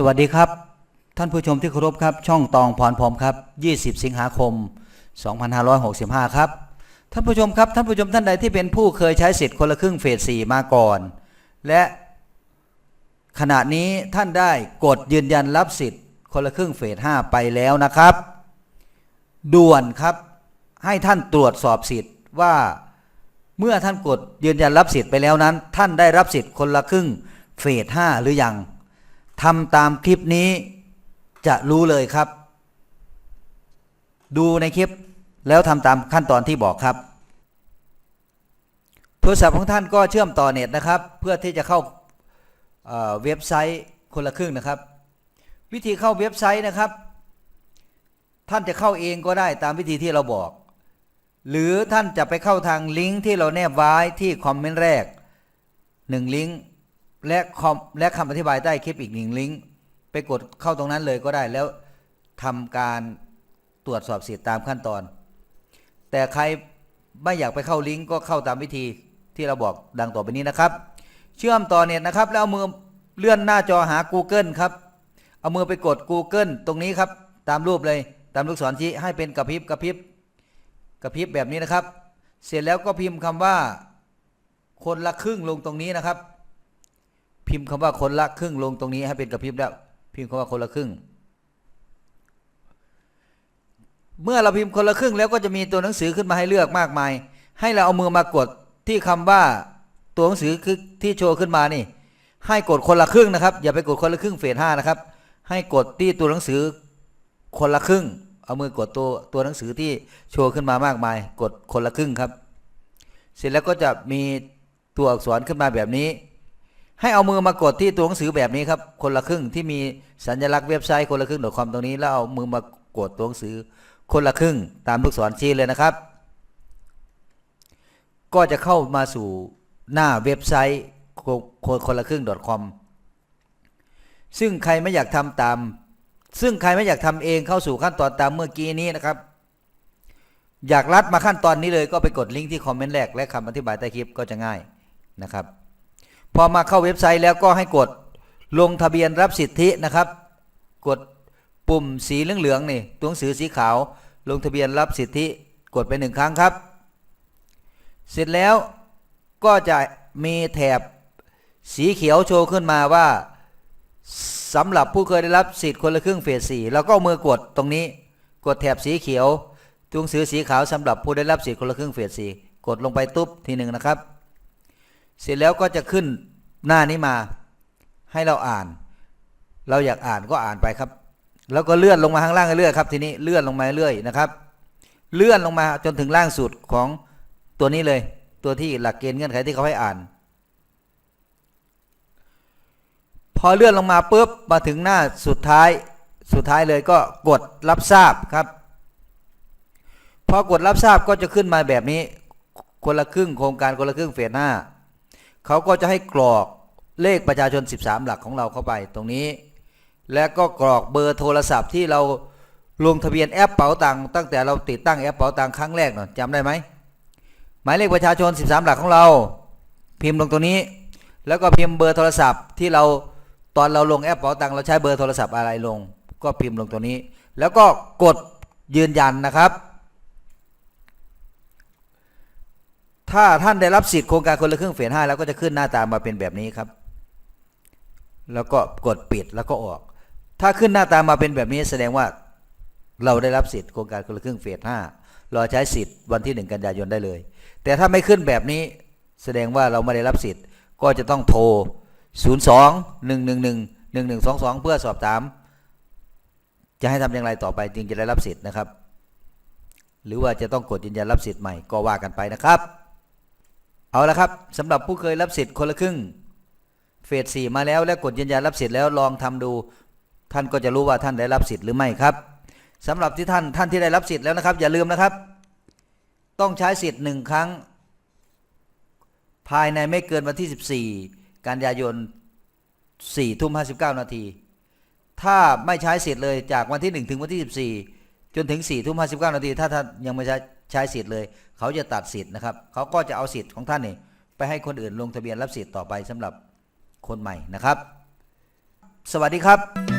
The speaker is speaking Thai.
สวัสดีครับ ท่านผู้ชมที่เคารพครับ ช่องตองพรพรมครับ 20 สิงหาคม 2565 ครับ ท่านผู้ชมครับ ท่านผู้ชมท่านใดที่เป็นผู้เคยใช้สิทธิ์คนละครึ่งเฟส 4 มาก่อน และขณะนี้ท่านได้กดยืนยันรับสิทธิ์คนละครึ่งเฟส 5 ไปแล้วนะครับ ด่วนครับให้ท่านตรวจสอบสิทธิ์ว่าเมื่อท่านกดยืนยันรับสิทธิ์ไปแล้วนั้น ท่านได้รับสิทธิ์คนละครึ่งเฟส 5 หรือยัง ทำตามคลิปนี้จะรู้เลยครับ ดูในคลิปแล้วทำตามขั้นตอนที่บอกครับ โทรศัพท์ของท่านก็เชื่อมต่อเน็ตนะครับ เพื่อที่จะเข้าเเว็บไซต์คนละครึ่งนะครับ วิธีเข้าเว็บไซต์นะครับ ท่านจะเข้าเองก็ได้ตามวิธีที่เราบอก หรือท่านจะไปเข้าทางลิงก์ที่เราแนบไว้ที่คอมเมนต์แรกหนึ่งลิงก์ และคอมและคำอธิบายใต้คลิปอีกหนึ่งลิงก์ไปกดเข้าตรงนั้นเลยก็ได้แล้วทำการตรวจสอบสิทธิตามขั้นตอน แต่ใครไม่อยากไปเข้าลิงก์ก็เข้าตามวิธีที่เราบอกดังต่อไปนี้นะครับ เชื่อมต่อเน็ตนะครับ แล้วเอามือเลื่อนหน้าจอหา Google ครับ เอามือไปกด Google ตรงนี้ครับ ตามรูปเลยตามลูกศรชี้ให้เป็นกระพริบกระพริบกระพริบแบบนี้นะครับ เสร็จแล้วก็พิมพ์คำว่า คนละครึ่งลงตรงนี้นะครับ พิมพ์คำว่าคนละครึ่งลงตรงนี้ให้เป็นกระพริบแล้ว พิมพ์คำว่าคนละครึ่ง เมื่อเราพิมพ์คนละครึ่งแล้วก็จะมีตัวหนังสือขึ้นมาให้เลือกมากมาย ให้เราเอามือมากดที่คำว่าตัวหนังสือคือที่โชว์ขึ้นมานี่ ให้กดคนละครึ่งนะครับ อย่าไปกดคนละครึ่งเฟสห้านะครับ ให้กดที่ตัวหนังสือคนละครึ่ง เอามือกดตัวตัวหนังสือที่โชว์ขึ้นมามากมาย กดคนละครึ่งครับ เสร็จแล้วก็จะมีตัวอักษรขึ้นมาแบบนี้ ให้เอามือมากดที่ตัวหนังสือแบบนี้ครับ คนละครึ่งที่มีสัญลักษณ์เว็บไซต์คนละครึ่ง .com ตรงนี้แล้วเอามือมากดตัวหนังสือคนละครึ่ง ตามลูกศรชี้เลยนะครับ ก็จะเข้ามาสู่หน้าเว็บไซต์คนคนละครึ่ง .com ซึ่งใครไม่อยากทำตาม ซึ่งใครไม่อยากทำเองเข้าสู่ขั้นตอนตามเมื่อกี้นี้นะครับ อยากรัดมาขั้นตอนนี้เลยก็ไปกดลิงก์ที่คอมเมนต์แรกและคำอธิบายใต้คลิปก็จะง่ายนะครับ พอมาเข้าเว็บไซต์แล้วก็ให้กดลงทะเบียนรับสิทธินะครับ กดปุ่มสีเหลืองๆนี่ตัวหนังสือสีขาว ลงทะเบียนรับสิทธิกดไปหนึ่งครั้งครับ เสร็จแล้วก็จะมีแถบสีเขียวโชว์ขึ้นมาว่าสำหรับผู้เคยได้รับสิทธิ์คนละครึ่งเฟสสี่เราก็เอามือกดตรงนี้ กดแถบสีเขียวตัวหนังสือสีขาวสำหรับผู้ได้รับสิทธิ์คนละครึ่งเฟสสี่กดลงไปตุ๊บทีหนึ่งนะครับ เสร็จแล้วก็จะขึ้นหน้านี้มาให้เราอ่าน เราอยากอ่านก็อ่านไปครับ แล้วก็เลื่อนลงมาข้างล่างเรื่อยครับทีนี้เลื่อนลงมาเรื่อยนะครับ เลื่อนลงมาจนถึงล่างสุดของตัวนี้เลย ตัวที่หลักเกณฑ์เงื่อนไขที่เขาให้อ่าน พอเลื่อนลงมาปุ๊บมาถึงหน้าสุดท้ายสุดท้ายเลยก็กดรับทราบครับพอกดรับทราบก็จะขึ้นมาแบบนี้ คนละครึ่งโครงการคนละครึ่งเฟสหน้า เขาก็จะให้กรอกเลขประชาชน 13 หลักของเราเข้าไปตรงนี้ และก็กรอกเบอร์โทรศัพท์ที่เราลงทะเบียนแอปเป๋าตังค์ตั้งแต่เราติดตั้งแอปเป๋าตังค์ครั้งแรกเนาะจำได้ไหมหมายเลขประชาชน 13 หลักของเรา พิมพ์ลงตรงนี้ แล้วก็พิมพ์เบอร์โทรศัพท์ที่เราตอนเราลงแอปเป๋าตังค์เราใช้เบอร์โทรศัพท์อะไรลง ก็พิมพ์ลงตรงนี้ แล้วก็กดยืนยันนะครับ ถ้าท่านได้รับสิทธิ์โครงการคนละครึ่งเฟสห้าแล้วก็จะขึ้นหน้าตามาเป็นแบบนี้ครับ แล้วก็กดปิดแล้วก็ออก ถ้าขึ้นหน้าตามาเป็นแบบนี้แสดงว่าเราได้รับสิทธิ์โครงการคนละครึ่งเฟสห้ารอใช้สิทธิ์วันที่หนึ่งกันยายนได้เลย แต่ถ้าไม่ขึ้นแบบนี้แสดงว่าเราไม่ได้รับสิทธิ์ ก็จะต้องโทร 0 2 1 1 1 1 1 2 2 เพื่อสอบถาม จะให้ทำอย่างไรต่อไปจึงจะได้รับสิทธิ์นะครับ หรือว่าจะต้องกดยืนยันรับสิทธิ์ใหม่ก็ว่ากันไปนะครับ เอาละครับสำหรับผู้เคยรับสิทธิ์คนละครึ่ง เฟสสี่มาแล้วและกดยืนยันรับสิทธิ์แล้วลองทำดู ท่านก็จะรู้ว่าท่านได้รับสิทธิ์หรือไม่ครับสำหรับที่ท่านท่านที่ได้รับสิทธิ์แล้วนะครับ อย่าลืมนะครับ ต้องใช้สิทธิ์หนึ่งครั้ง ภายในไม่เกินวันที่ 14 กันยายน4ทุ่ม59 นาที ถ้าไม่ใช้สิทธิ์เลยจากวันที่ 1 ถึงวันที่ 14 จนถึง4ทุ่ม59 นาที ถ้าท่านยังไม่ใช้ ใช้สิทธิ์เลย เขาจะตัดสิทธิ์นะครับ เขาก็จะเอาสิทธิ์ของท่านนี่ไปให้คนอื่นลงทะเบียนรับสิทธิ์ต่อไปสำหรับคนใหม่นะครับ สวัสดีครับ